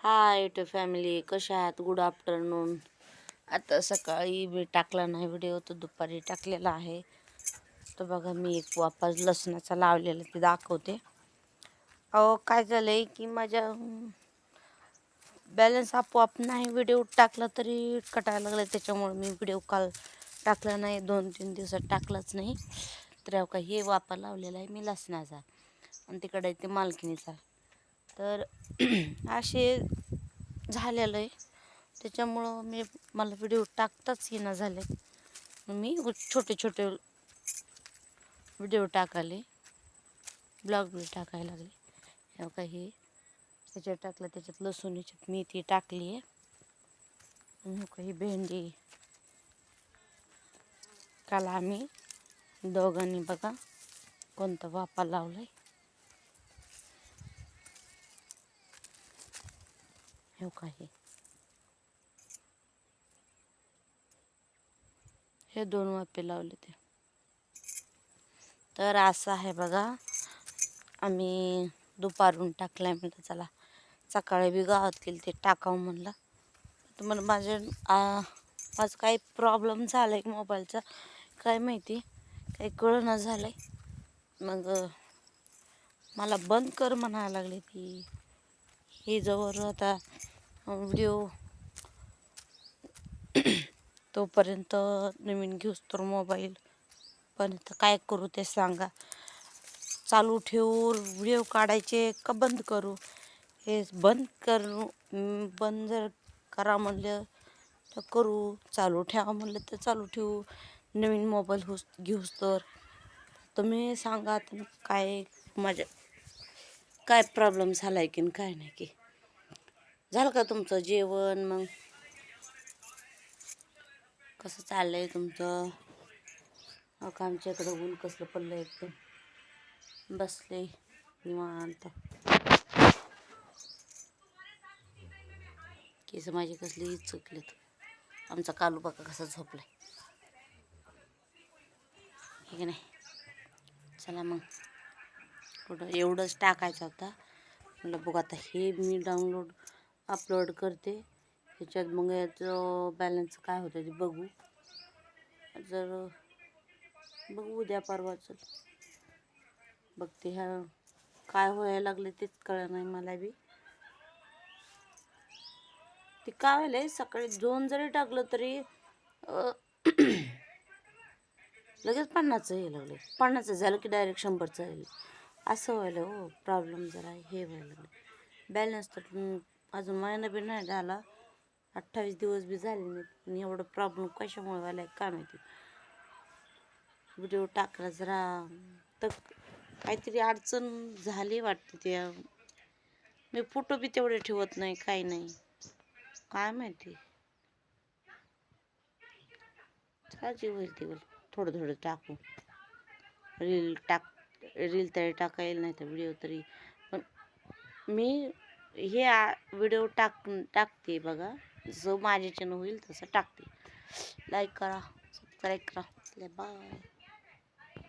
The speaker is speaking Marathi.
हाय टू फॅमिली कशा आहात? गुड आफ्टरनून आता सकाळी मी टाकला नाही व्हिडिओ तो दुपारी टाकलेला आहे. तर बघा मी एक वापस लसणाचा लावलेला ते दाखवते. अहो काय झालं आहे की माझ्या बॅलन्स आपोआप नाही व्हिडिओ टाकला तरी कटायला लागला त्याच्यामुळे मी व्हिडिओ काल टाकला नाही दोन तीन दिवसात टाकलाच नाही. तर अहो का हे वापर लावलेला आहे मी लसणाचा. आणि तिकडे ते मालकिनीचा तर असे झालेलं आहे. त्याच्यामुळं मी मला व्हिडिओ टाकताच येणं झाले. मी छोटे छोटे व्हिडिओ टाकाले. ब्लॉग बी टाकायला लागले. काही त्याच्यात टाकलं त्याच्यात लसूण याच्यात मेथी टाकली आहे. काही भेंडी. काल आम्ही दोघांनी बघा कोणता वापा आहे हे काही हे? दोन वापे लावले ते. तर असं आहे बघा आम्ही दुपारून टाकलाय म्हटलं चला सकाळी बी गावात गेली ते टाकावं म्हणलं. तुम्हाला माझ्या माझं काही प्रॉब्लेम झाला आहे मोबाईलचा काय माहिती काही कळणं झालं आहे मग मला बंद कर म्हणायला लागले ती. हे जवळ आता व्हिडिओ तोपर्यंत नवीन घेऊस तर मोबाईल. पण काय करू ते सांगा. चालू ठेवू व्हिडिओ काढायचे का बंद करू? हे बंद करू बंद जर करा म्हणलं तर करू. चालू ठेवा म्हणलं तर चालू ठेवू. नवीन मोबाईल होस घेऊस तर. तुम्ही सांगा काय माझ्या काय प्रॉब्लेम झाला आहे की काय नाही की. झालं का तुमचं जेवण मग? कसं चाललंय तुमचं? अगं आमच्या इकडं ऊन कसलं पडलं एकदम. बसले निवांत. केस माझी कसले चुकलेत आमचा कालू बाका कसा झोपलाय. ठीक नाही? चला मग. कुठं एवढंच टाकायचं होता म्हटलं बघ आता हे मी डाउनलोड अपलोड करते. ह्याच्यात मग याचं बॅलन्स काय होतं ते बघू. जर बघू उद्या परवाचं बघते ह्या काय व्हायला लागले तेच कळलं नाही मला बी. ते काय व्हायला सकाळी दोन जरी टाकलं तरी लगेच पन्नासचं हे लागलं पन्नासचं झालं की डायरेक्ट शंभरचं येईल असं व्हायला हो प्रॉब्लेम जरा हे व्हायला लागलं बॅलन्स तर अजून महिना बी नाही झाला. अठ्ठावीस दिवस बी झाले नाहीत. आणि एवढं प्रॉब्लेम कशामुळे व्हायला काय माहिती व्हिडिओ टाकला जरा. तर काहीतरी अडचण झाली वाटते त्या. मी फोटो बी तेवढे ठेवत नाही काही नाही. काय माहिती? चालची होईल ते थोडं थोडं टाकू. रील टाक रील तरी टाकायला नाही तर व्हिडिओ तरी. पण मी हे व्हिडिओ टाक टाकते बघा. जसं माझ्याच्यानं होईल तसं टाकते. लाईक करा सबस्क्राईब करा. बाय